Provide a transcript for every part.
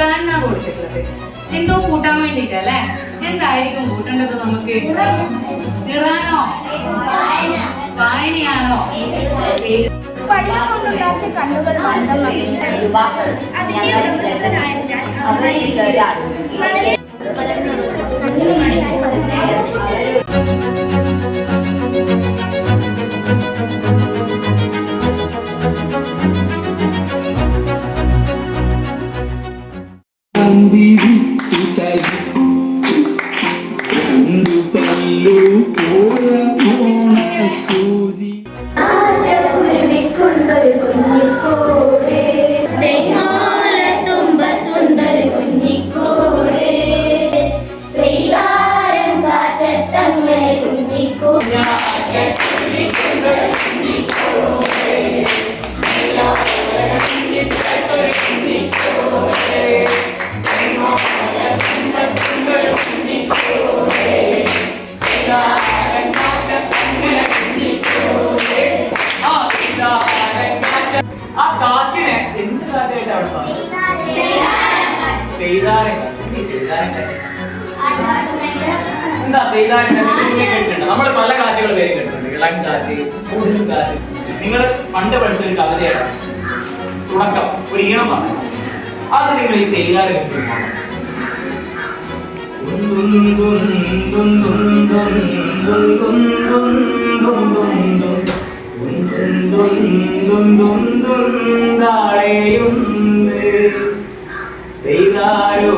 കൂട്ടാനാ കൊടുത്തിട്ടുള്ളത്. എന്തോ കൂട്ടാൻ വേണ്ടിട്ടല്ലേ എന്തായിരിക്കും കൂട്ടേണ്ടത് നമുക്ക്? നിറാനോ വായനയാണോ? പഠിക്കൊണ്ടുണ്ടാക്കിയ കണ്ണുകൾ യുവാക്കൾ അവരെ ആ കാറ്റിനെ എന്ത് കാറ്റായിട്ട് അവിടെ പറഞ്ഞു പെയ്താരം എന്താ കേട്ടിട്ടുണ്ട് നമ്മൾ പല കാറ്റുകൾ പേര് കേട്ടിട്ടുണ്ട് ഇളം കാറ്റ് കാറ്റ് നിങ്ങൾ പണ്ട് പഠിച്ചൊരു കവിതയാണ് തുടക്കം ഒരു ഈണം പറഞ്ഞു അത് നിങ്ങൾ ഈ പെയ്താരം വെച്ചിട്ടുണ്ടോ തെയ്താരോ തെയ്താരോ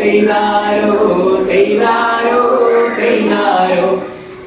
തെയ്താരോ തെയ്താരോ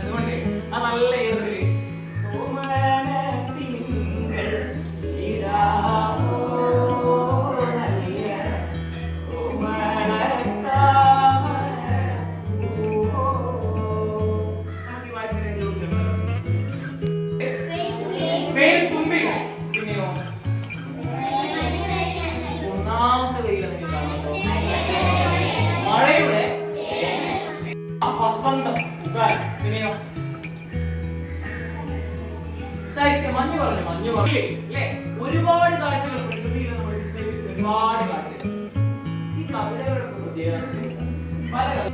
അതുകൊണ്ട് ആ നല്ല പിന്നെയോ സാഹിത്യം മഞ്ഞ് പറഞ്ഞു മഞ്ഞു പറഞ്ഞു അല്ലേ ഒരുപാട് കാഴ്ചകൾ പ്രകൃതിയിൽ നമ്മൾ ഒരുപാട് കാഴ്ചകൾ. ഈ കവിതകളുടെ പ്രത്യേകത പല കവി-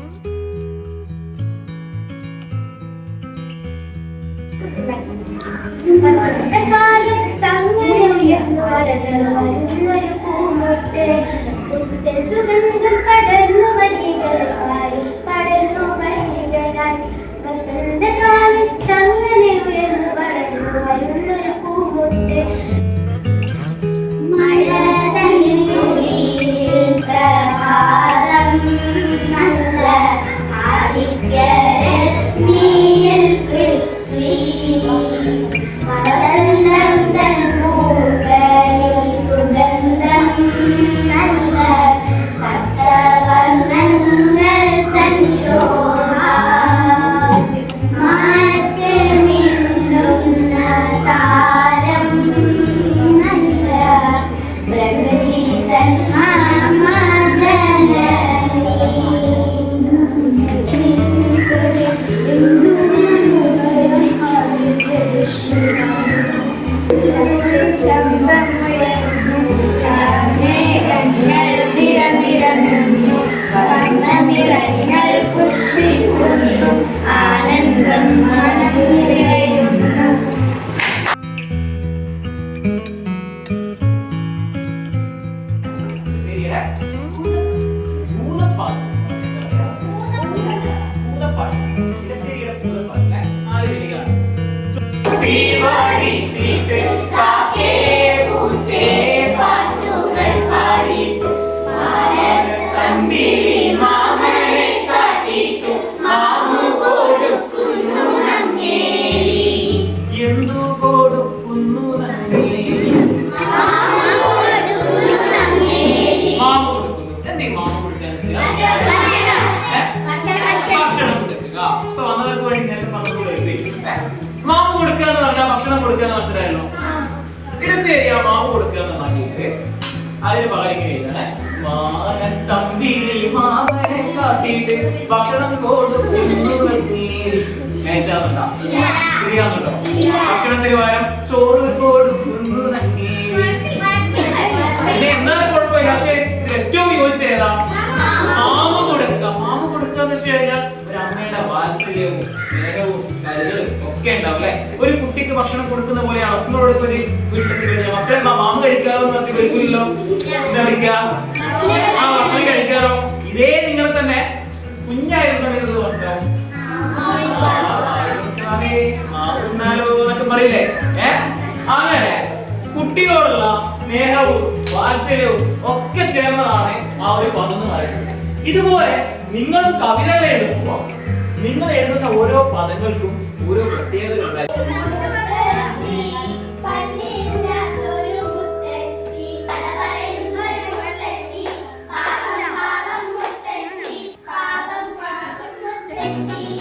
വസന്തകാലത്തങ്ങനെയുയർന്നുവരുന്നൊരു പൂമൊട്ട് മാവ് കൊടുക്കുക എന്ന് പറഞ്ഞാൽ ഭക്ഷണം കൊടുക്കുക എന്ന് മനസ്സിലായല്ലോ ഇത് ശരിയാ മാവ് കൊടുക്കുക എന്ന് പറഞ്ഞിട്ട് അതിന് പകരം ഇങ്ങനെ മാനത്തമ്പിളി മാവനെ കാട്ടിയിട്ട് ഭക്ഷണം കൊടുക്കുന്നു മേച്ചാ ശരിയാന്നുണ്ടോ ഭക്ഷണത്തിന് പകരം ചോറ് കൊടുക്കുന്നു എന്നാലും കുഴപ്പമില്ല പക്ഷേ ഏറ്റവും യോജിച്ച ഏതാ? മാമ കൊടുക്കുക മാമ കൊടുക്കുക എന്ന് വെച്ച് കഴിഞ്ഞാൽ ഒരു അമ്മയുടെ വാത്സല്യവും സ്നേഹവും കരുതലും ഒക്കെ ഉണ്ടാവും അല്ലെ? ഒരു കുട്ടിക്ക് ഭക്ഷണം കൊടുക്കുന്ന നിങ്ങളോട് ഇപ്പൊ ഒരു വീട്ടിൽ കഴിഞ്ഞാൽ മക്കളെ മാമ കഴിക്കാറോ പറഞ്ഞ് കഴിക്കില്ലല്ലോ എന്താ കഴിക്കുക ആ ഭക്ഷണം കഴിക്കാറോ ഇതേ നിങ്ങൾ തന്നെ കുഞ്ഞായിരുന്നു ഇത് അങ്ങനെ കുട്ടിയോടുള്ള സ്നേഹവും വാത്സല്യവും ഒക്കെ ചേർന്നതാണ് ആ ഒരു പദം എന്ന് പറയുന്നത്. ഇതുപോലെ നിങ്ങളും കവിതകൾ എഴുതുമ്പോൾ നിങ്ങൾ എഴുതുന്ന ഓരോ പദങ്ങൾക്കും ഓരോ പ്രത്യേകതകളുണ്ടായിരിക്കും Thank പല്ലില്ലാത്തൊരു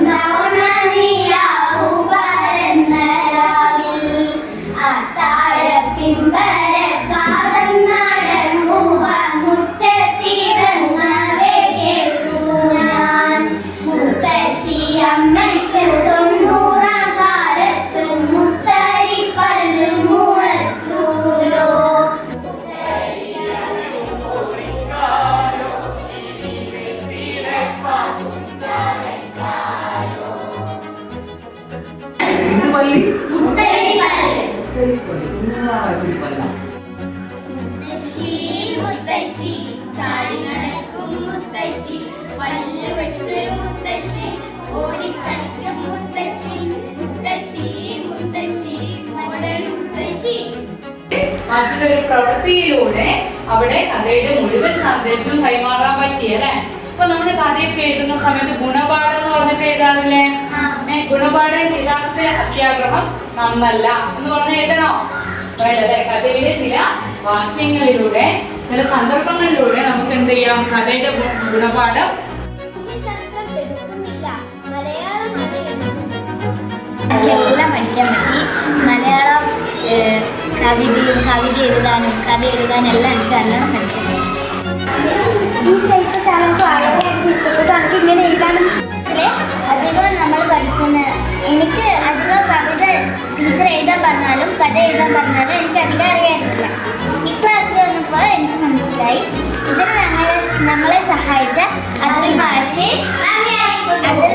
മുത്തശ്ശി മാഷിന്റെ ഒരു പ്രവൃത്തിയിലൂടെ അവിടെ കഥയുടെ മുഴുവൻ സന്ദേശവും കൈമാറാൻ പറ്റി അല്ലെ? അപ്പൊ നമ്മൾ കഥയൊക്കെ എഴുതുന്ന സമയത്ത് ഗുണപാഠം എന്ന് പറഞ്ഞിട്ട് എഴുതാറില്ലേ ഗുണപാഠം യഥാർത്ഥ അത്യാഗ്രഹം നന്നല്ല എന്ന് പറഞ്ഞ കേട്ടണോ വേണ്ടല്ലേ? കഥയിലെ ചില വാക്യങ്ങളിലൂടെ ചില സന്ദർഭങ്ങളിലൂടെ നമുക്ക് എന്ത് ചെയ്യാം? കഥയുടെ ഗുണപാഠം. എല്ലാം പഠിക്കാൻ പറ്റി മലയാളം ഏഹ്, കവിതയും കവിത എഴുതാനും കഥ എഴുതാനും എല്ലാം എനിക്ക് നല്ലോണം പഠിക്കാൻ പറ്റി. ഈ ശൈത്യശാലം വളരെയധികം ഇഷ്ടപ്പെട്ടു എനിക്ക് ഇങ്ങനെ എഴുതാനും. അധികം നമ്മൾ പഠിക്കുന്ന എനിക്ക് അധികം കവിത ടീച്ചർ എഴുതാൻ പറഞ്ഞാലും കഥ എഴുതാൻ പറഞ്ഞാലും എനിക്ക് അധികം അറിയാനില്ല. ഈ ക്ലാസ്സിൽ വന്നപ്പോൾ എനിക്ക് മനസ്സിലായി. ഇതിന് നമ്മളെ നമ്മളെ സഹായിച്ച അതിൽ മാഷി അതിൽ